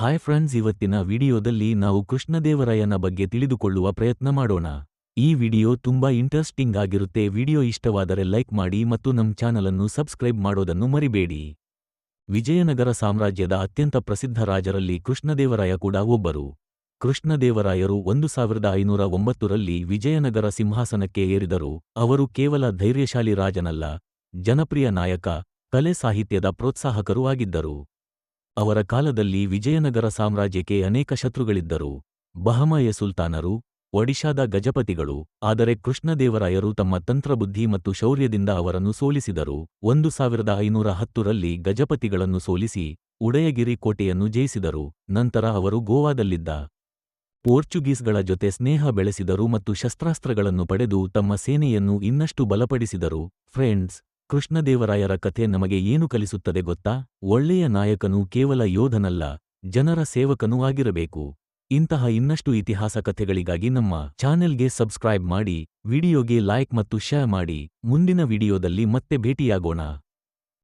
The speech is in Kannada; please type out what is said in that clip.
ಹಾಯ್ ಫ್ರೆಂಡ್ಸ್, ಇವತ್ತಿನ ವಿಡಿಯೋದಲ್ಲಿ ನಾವು ಕೃಷ್ಣದೇವರಾಯನ ಬಗ್ಗೆ ತಿಳಿದುಕೊಳ್ಳುವ ಪ್ರಯತ್ನ ಮಾಡೋಣ. ಈ ವಿಡಿಯೋ ತುಂಬಾ ಇಂಟ್ರೆಸ್ಟಿಂಗ್ ಆಗಿರುತ್ತೆ. ವಿಡಿಯೋ ಇಷ್ಟವಾದರೆ ಲೈಕ್ ಮಾಡಿ ಮತ್ತು ನಮ್ ಚಾನಲನ್ನು ಸಬ್ಸ್ಕ್ರೈಬ್ ಮಾಡೋದನ್ನು ಮರಿಬೇಡಿ. ವಿಜಯನಗರ ಸಾಮ್ರಾಜ್ಯದ ಅತ್ಯಂತ ಪ್ರಸಿದ್ಧ ರಾಜರಲ್ಲಿ ಕೃಷ್ಣದೇವರಾಯ ಕೂಡ ಒಬ್ಬರು. ಕೃಷ್ಣದೇವರಾಯರು ಒಂದು ಸಾವಿರದ ಐನೂರ ಒಂಬತ್ತರಲ್ಲಿ ವಿಜಯನಗರ ಸಿಂಹಾಸನಕ್ಕೆ ಏರಿದರು. ಅವರು ಕೇವಲ ಧೈರ್ಯಶಾಲಿ ರಾಜನಲ್ಲ, ಜನಪ್ರಿಯ ನಾಯಕ, ಕಲೆ ಸಾಹಿತ್ಯದ ಪ್ರೋತ್ಸಾಹಕರೂ ಆಗಿದ್ದರು. ಅವರ ಕಾಲದಲ್ಲಿ ವಿಜಯನಗರ ಸಾಮ್ರಾಜ್ಯಕ್ಕೆ ಅನೇಕ ಶತ್ರುಗಳಿದ್ದರು. ಬಹಮಯ ಸುಲ್ತಾನರು, ಒಡಿಶಾದ ಗಜಪತಿಗಳು, ಆದರೆ ಕೃಷ್ಣದೇವರಾಯರು ತಮ್ಮ ತಂತ್ರಬುದ್ಧಿ ಮತ್ತು ಶೌರ್ಯದಿಂದ ಅವರನ್ನು ಸೋಲಿಸಿದರು. ಒಂದು ಸಾವಿರದ ಐನೂರ ಹತ್ತರಲ್ಲಿ ಗಜಪತಿಗಳನ್ನು ಸೋಲಿಸಿ ಉಡಯಗಿರಿ ಕೋಟೆಯನ್ನು ಜಯಿಸಿದರು. ನಂತರ ಅವರು ಗೋವಾದಲ್ಲಿದ್ದ ಪೋರ್ಚುಗೀಸ್ಗಳ ಜೊತೆ ಸ್ನೇಹ ಬೆಳೆಸಿದರು ಮತ್ತು ಶಸ್ತ್ರಾಸ್ತ್ರಗಳನ್ನು ಪಡೆದು ತಮ್ಮ ಸೇನೆಯನ್ನು ಇನ್ನಷ್ಟು ಬಲಪಡಿಸಿದರು. ಫ್ರೆಂಡ್ಸ್ ಕೃಷ್ಣದೇವರಾಯರ ಕಥೆ ನಮಗೆ ಏನು ಕಲಿಸುತ್ತದೆ ಗೊತ್ತಾ? ಒಳ್ಳೆಯ ನಾಯಕನು ಕೇವಲ ಯೋಧನಲ್ಲ, ಜನರ ಸೇವಕನೂ ಆಗಿರಬೇಕು. ಇಂತಹ ಇನ್ನಷ್ಟು ಇತಿಹಾಸ ಕಥೆಗಳಿಗಾಗಿ ನಮ್ಮ ಚಾನೆಲ್ಗೆ ಸಬ್ಸ್ಕ್ರೈಬ್ ಮಾಡಿ, ವಿಡಿಯೋಗೆ ಲೈಕ್ ಮತ್ತು ಶೇರ್ ಮಾಡಿ. ಮುಂದಿನ ವಿಡಿಯೋದಲ್ಲಿ ಮತ್ತೆ ಭೇಟಿಯಾಗೋಣ.